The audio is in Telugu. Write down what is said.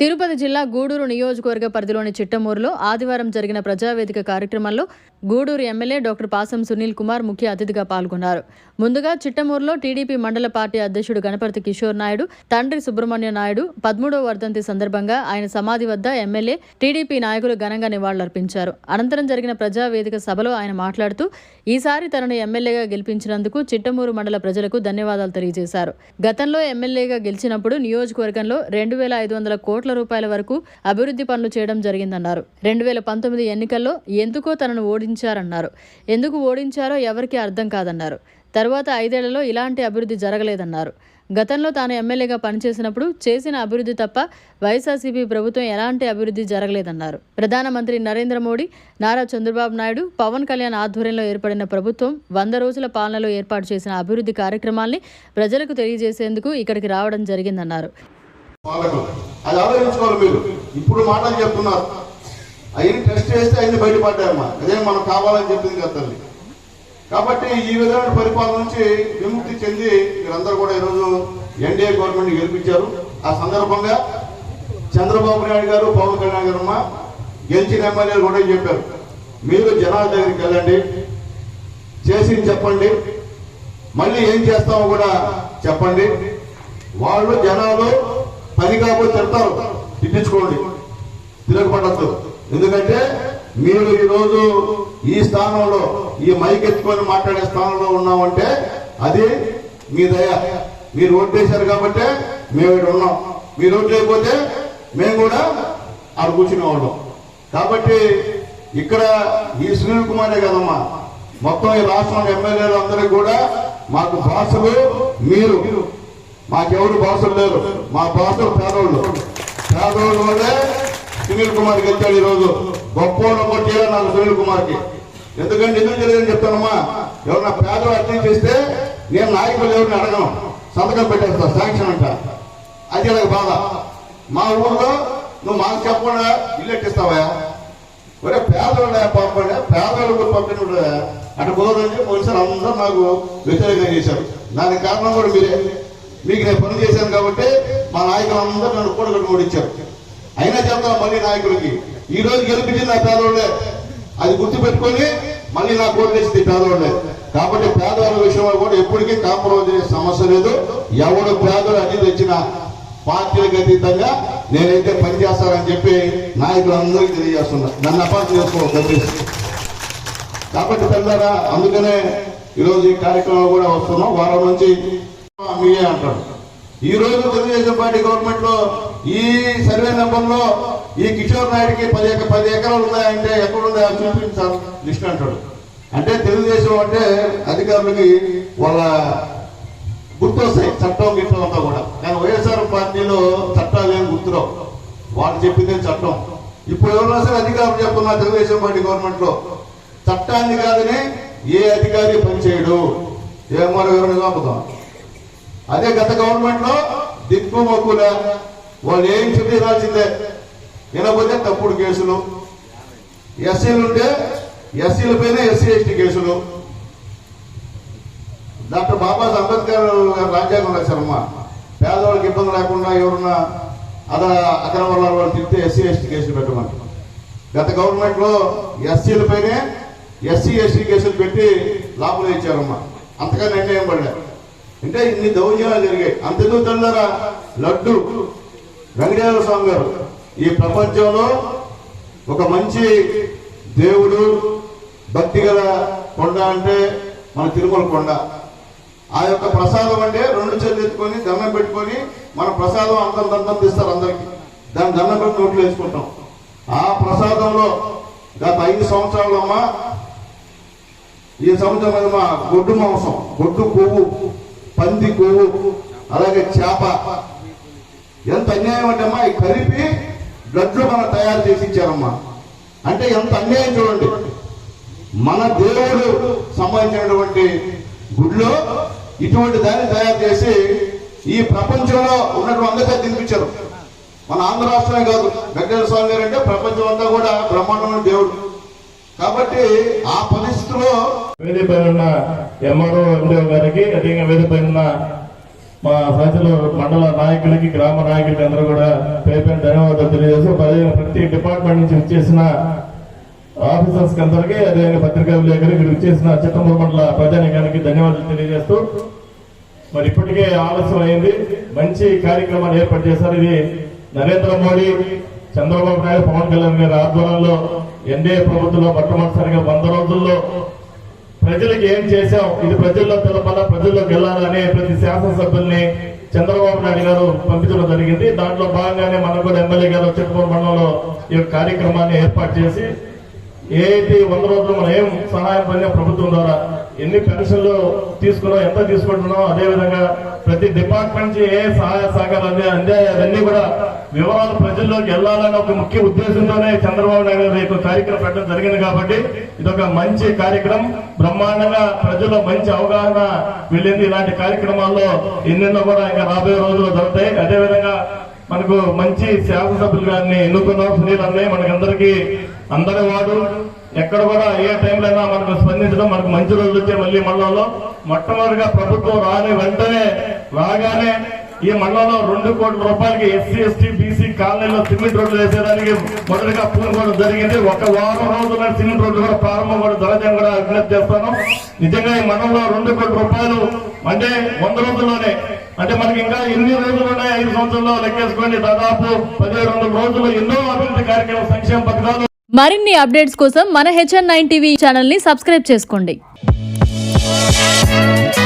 తిరుపతి జిల్లా గూడూరు నియోజకవర్గ పరిధిలోని చిట్టమూరులో ఆదివారం జరిగిన ప్రజావేదిక కార్యక్రమంలో గూడూరు ఎమ్మెల్యే డాక్టర్ పాసం సునీల్ కుమార్ ముఖ్య అతిథిగా పాల్గొన్నారు. ముందుగా చిట్టమూరులో టీడీపీ మండల పార్టీ అధ్యక్షుడు గణపతి కిషోర్ నాయుడు తండ్రి సుబ్రహ్మణ్య నాయుడు పదమూడవ వర్ధంతి సందర్భంగా ఆయన సమాధి వద్ద ఎమ్మెల్యే టీడీపీ నాయకులు ఘనంగా నివాళులర్పించారు. అనంతరం జరిగిన ప్రజావేదిక సభలో ఆయన మాట్లాడుతూ ఈసారి తనను ఎమ్మెల్యేగా గెలిపించినందుకు చిట్టమూరు మండల ప్రజలకు ధన్యవాదాలు తెలియజేశారు. గతంలో ఎమ్మెల్యేగా గెలిచినప్పుడు నియోజకవర్గంలో రెండు వేల ఐదు వందల కోట్ల రూపాయల వరకు అభివృద్ధి పనులు చేయడం జరిగిందన్నారు. రెండు వేల పంతొమ్మిది ఎన్నికల్లో ఎందుకో తనను ఓడించారన్నారు. ఎందుకు ఓడించారో ఎవరికీ అర్థం కాదన్నారు. తర్వాత ఐదేళ్ళలో ఇలాంటి అభివృద్ధి జరగలేదన్నారు. గతంలో తాను ఎమ్మెల్యేగా పనిచేసినప్పుడు చేసిన అభివృద్ధి తప్ప వైఎస్ఆర్సీపీ ప్రభుత్వం ఎలాంటి అభివృద్ధి జరగలేదన్నారు. ప్రధానమంత్రి నరేంద్ర మోడీ నారా చంద్రబాబు నాయుడు పవన్ కళ్యాణ్ ఆధ్వర్యంలో ఏర్పడిన ప్రభుత్వం వంద రోజుల పాలనలో ఏర్పాటు చేసిన అభివృద్ధి కార్యక్రమాల్ని ప్రజలకు తెలియజేసేందుకు ఇక్కడికి రావడం జరిగిందన్నారు. వాళ్ళకు అది ఆలోచించుకోవాలి మీరు. ఇప్పుడు మాటలు చెప్తున్నారు. అవన్నీ టెస్ట్ చేస్తే అన్ని బయటపడ్డాయమ్మా అదే మనం కావాలని చెప్పింది కదా తల్లి. కాబట్టి ఈ విధమైన పరిపాలన నుంచి విముక్తి చెంది మీరందరూ కూడా ఈరోజు ఎన్డీఏ గవర్నమెంట్ గెలిపించారు. ఆ సందర్భంగా చంద్రబాబు నాయుడు గారు పవన్ కళ్యాణ్ గారు అమ్మ గెలిచిన ఎమ్మెల్యేలు కూడా చెప్పారు? మీరు జనాల దగ్గరికి వెళ్ళండి. చేసి చెప్పండి. మళ్ళీ ఏం చేస్తామో కూడా చెప్పండి. వాళ్ళు జనాలు పది కాకపోతే చెప్తారు. తిట్టించుకోండి. తిరగబడద్దు ఎందుకంటే మీరు ఈరోజు ఈ స్థానంలో ఈ మైక్ ఎత్తుకొని మాట్లాడే స్థానంలో ఉన్నామంటే అది మీ దయ. మీరు ఓట్లేశారు కాబట్టి మేము ఇక్కడ ఉన్నాం. మీరు ఓట్లు లేకపోతే మేము కూడా ఆడ ఉన్నాం కాబట్టి ఇక్కడ ఈ సునీల్ కుమారే కదమ్మా మొత్తం ఈ రాష్ట్రంలో ఎమ్మెల్యేలు అందరికీ కూడా మాకు భాషలు మీరు. మాకెవరు బాసులు లేరు? మా బాసులు పేదోళ్ళు. పేదోళ్ళు వల్లే సునీల్ కుమార్ గెలిచాడు ఈరోజు. గొప్ప కొట్టేయాలి నాకు సునీల్ కుమార్కి. ఎందుకంటే ఎందుకు తెలియదని చెప్తానమ్మా? ఎవరన్నా పేదలు అర్థం చేస్తే నేను నాయకులు ఎవరిని అడగను. సంతకం పెట్టేస్తా శాంక్షన్ అంట. అది నాకు బాధ? మా ఊళ్ళో నువ్వు మాకు చెప్పకుండా ఇల్లు ఎట్టిస్తావా ఒరే పేదవాళ్ళ పంపండి పేదవాళ్ళకు పంపిన అటు కుదరదని పోలీసులు అందరూ నాకు వ్యతిరేకంగా చేశారు. దానికి కారణం కూడా మీరే. మీకు నేను పని చేశాను కాబట్టి మా నాయకులు అందరూ నన్ను కూడగట్టు ఓడించారు. అయినా చెప్తాను మళ్ళీ నాయకులకి ఈ రోజు గెలిపించింది నా పేదవాళ్ళే అది గుర్తుపెట్టుకొని మళ్ళీ నా కోట్లు పేదవాళ్ళే కాబట్టి పేదవాళ్ళ విషయంలో కూడా ఎప్పటికీ కాంప్రమైజ్ అనే సమస్య లేదు. ఎవడు పేదలు అన్ని తెచ్చిన పార్టీలకు అతీతంగా నేనైతే పనిచేస్తానని చెప్పి నాయకులందరికీ తెలియజేస్తున్నా. నన్ను అపార్థం చేసుకోవాలి కాబట్టి పెద్దరా అందుకనే ఈరోజు ఈ కార్యక్రమం కూడా వస్తున్నాం. వారం నుంచి మీరే అంటాడు ఈ రోజు తెలుగుదేశం పార్టీ గవర్నమెంట్లో ఈ సర్వే నెంబర్లో ఈ కిషోర్ నాయుడికి పది పది ఎకరాలు ఉన్నాయంటే ఎక్కడ ఉన్నాయో చూపించాలి లిస్ట్ అంటాడు. అంటే తెలుగుదేశం అంటే అధికారులకి వాళ్ళ గుర్తు వస్తాయి చట్టం గిట్టం అంతా కూడా. కానీ వైఎస్ఆర్ పార్టీలో చట్టాలు ఏం గుర్తురావు. వాళ్ళు చెప్పిందే చట్టం. ఇప్పుడు ఎవరైనా సరే అధికారులు చెప్తున్నారు తెలుగుదేశం పార్టీ గవర్నమెంట్లో చట్టాన్ని కాదని ఏ అధికారి పనిచేయడు ఏమో ఎవరిని చంపుతాం అదే గత గవర్నమెంట్లో దిక్కు మొక్కుల వాళ్ళు ఏం చెప్పి రాల్సిందే వినకపోతే తప్పుడు కేసులు. ఎస్సీలు ఉంటే ఎస్సీల పైన ఎస్సీ ఎస్టీ కేసులు. డాక్టర్ బాబాసాహెబ్ అంబేద్కర్ గారు రాజ్యాంగం రాశారమ్మ. పేదవాళ్ళకి ఇబ్బంది లేకుండా ఎవరున్నా అదా అక్రమ వాళ్ళు తిరిగితే ఎస్సీ ఎస్టీ కేసులు పెట్టమంటారు గత గవర్నమెంట్లో ఎస్సీల పైనే ఎస్సీ ఎస్టీ కేసులు పెట్టి లాభాలు ఇచ్చారమ్మా. అంతగా నిర్ణయం పడలేదు అంటే ఇన్ని దౌర్జన్యాలు జరిగాయి. అంతెందుకు తెల్లరా? లడ్డు. వెంకటేశ్వర స్వామి గారు ఈ ప్రపంచంలో ఒక మంచి దేవుడు భక్తి గల కొండ అంటే మన తిరుమల కొండ. ఆ యొక్క ప్రసాదం అంటే రెండు చేతులు ఎత్తుకొని దండం పెట్టుకొని మన ప్రసాదం అందరం దండం తీస్తారు అందరికి. దాన్ని దండం పెట్టి నోట్లు వేసుకుంటాం. ఆ ప్రసాదంలో గత ఐదు సంవత్సరాలమ్మా ఈ సంవత్సరం మీద మా గొడ్డు మాంసం గొడ్డు పువ్వు. పంది కొవ్వు అలాగే చేప. ఎంత అన్యాయం అంటే అమ్మా ఈ కలిపి బ్లడ్లో మనం తయారు చేసి ఇచ్చారమ్మా. అంటే ఎంత అన్యాయం చూడండి. మన దేవుడు సంబంధించినటువంటి గుడిలో ఇటువంటి దాన్ని తయారు చేసి ఈ ప్రపంచంలో ఉన్నటువంటి అందరికీ తినిపించారు. మన ఆంధ్ర రాష్ట్రమే కాదు వెంకటేశ్వర స్వామి గారు అంటే ప్రపంచం అంతా కూడా బ్రహ్మాండమైన దేవుడు. కాబట్టి ఆ పరిస్థితిలో వేరే ఎంఆర్ఓ ఎండిఓ గారికి అదేవిధంగా వేదిక పైన ఉన్న మా ప్రజలు మండల నాయకులకి గ్రామ నాయకులకి అందరూ కూడా పేరు ధన్యవాదాలు తెలియజేస్తూ ప్రతి- ప్రతి డిపార్ట్మెంట్ నుంచి వచ్చేసిన ఆఫీసర్స్కి అందరికీ అదేవిధంగా పత్రికా విలేకరికి ఇక్కడ వచ్చేసిన మండల ప్రజానికానికి ధన్యవాదాలు తెలియజేస్తూ మరి ఇప్పటికే ఆలస్యం అయింది. మంచి కార్యక్రమాన్ని ఏర్పాటు చేశారు. ఇది నరేంద్ర మోడీ చంద్రబాబు నాయుడు పవన్ కళ్యాణ్ గారి ఆధ్వర్యంలో ఎన్డీఏ ప్రభుత్వంలో మొట్టమొదటిసారిగా వంద రోజుల్లో ప్రజలకు ఏం చేశాం ఇది ప్రజల్లో తెలపాలా? ప్రజల్లోకి వెళ్ళాలనే ప్రతి శాసనసభ్యుల్ని చంద్రబాబు నాయుడు గారు పంపించడం జరిగింది. దాంట్లో భాగంగానే మనకు కూడా ఎమ్మెల్యే గారు చిత్తూరు మండలంలో ఈ యొక్క కార్యక్రమాన్ని ఏర్పాటు చేసి ఏది వంద రోజులు మనం ఏం సహాయం పొందిన ప్రభుత్వం ద్వారా ఎన్ని పెన్షన్లు తీసుకున్నాం ఎంత తీసుకుంటున్నాం అదే విధంగా ప్రతి డిపార్ట్మెంట్ నుంచి ఏ సహాయ సహకారాలు అందే అవన్నీ కూడా వివరాలు ప్రజల్లోకి వెళ్ళాలని ఒక ముఖ్య ఉద్దేశంతోనే చంద్రబాబు నాయుడు గారు ఈ యొక్క కార్యక్రమం పెట్టడం జరిగింది కాబట్టి ఇది ఒక మంచి కార్యక్రమం. బ్రహ్మాండంగా ప్రజల్లో మంచి అవగాహన వెళ్ళింది. ఇలాంటి కార్యక్రమాల్లో ఎన్నెన్నో కూడా ఇంకా రాబోయే రోజుల్లో దొరుకుతాయి అదే విధంగా మనకు మంచి శాసనసభ్యులు గారిని ఎన్నుకున్నాం. సునీల్ అన్నయ్య మనకందరికి అందరి వాడు ఎక్కడ కూడా ఏ టైంలో అయినా మనకు స్పందించడం మనకు మంచి రోజులు వచ్చే మళ్ళీ మండలంలో మొట్టమొదటిగా ప్రభుత్వం రాని వెంటనే రాగానే ఈ మండలంలో రెండు కోట్ల రూపాయలకి ఎస్సీ ఎస్టీ బీసీ కాలనీలో సిమెంట్ రోడ్లు వేసేదానికి మొదటిగా పూనుకోవడం జరిగింది. ఒక వారం రోజుల సిమెంట్ రోడ్లు కూడా ప్రారంభం కూడా జరగదని కూడా విజ్ఞప్తి చేస్తాను నిజంగా ఈ మండలంలో రెండు కోట్ల రూపాయలు అంటే వంద రోజుల్లోనే అంటే మనకి ఇంకా ఎన్ని రోజులు ఉన్నాయి? ఐదు సంవత్సరాల్లో లెక్కేసుకోండి. దాదాపు పదిహేడు వందల రోజులు ఎన్నో అభివృద్ధి కార్యక్రమ సంక్షేమ పథకాలు. మరిన్ని అప్డేట్స్ కోసం మన హెచ్ఎన్ నైన్ టీవీ ఛానల్ని సబ్స్క్రైబ్ చేసుకోండి. Thank